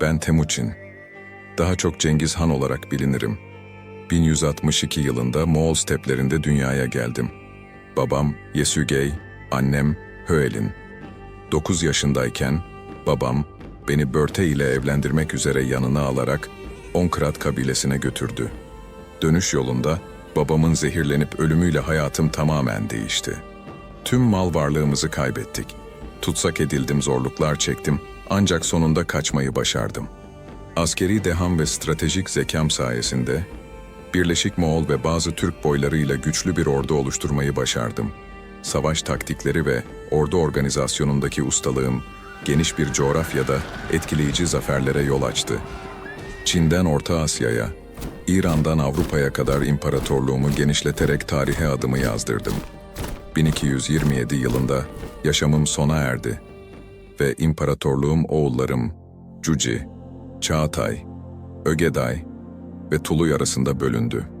Ben Temuçin. Daha çok Cengiz Han olarak bilinirim. 1162 yılında Moğol steplerinde dünyaya geldim. Babam Yesügey, annem Höelin. 9 yaşındayken babam beni Börte ile evlendirmek üzere yanına alarak Onkrat kabilesine götürdü. Dönüş yolunda babamın zehirlenip ölümüyle hayatım tamamen değişti. Tüm mal varlığımızı kaybettik. Tutsak edildim, zorluklar çektim ancak sonunda kaçmayı başardım. Askeri deham ve stratejik zekam sayesinde Birleşik Moğol ve bazı Türk boylarıyla güçlü bir ordu oluşturmayı başardım. Savaş taktikleri ve ordu organizasyonundaki ustalığım geniş bir coğrafyada etkileyici zaferlere yol açtı. Çin'den Orta Asya'ya, İran'dan Avrupa'ya kadar imparatorluğumu genişleterek tarihe adımı yazdırdım. 1227 yılında yaşamım sona erdi ve imparatorluğum oğullarım Cuci, Çağatay, Ögeday ve Tuluy arasında bölündü.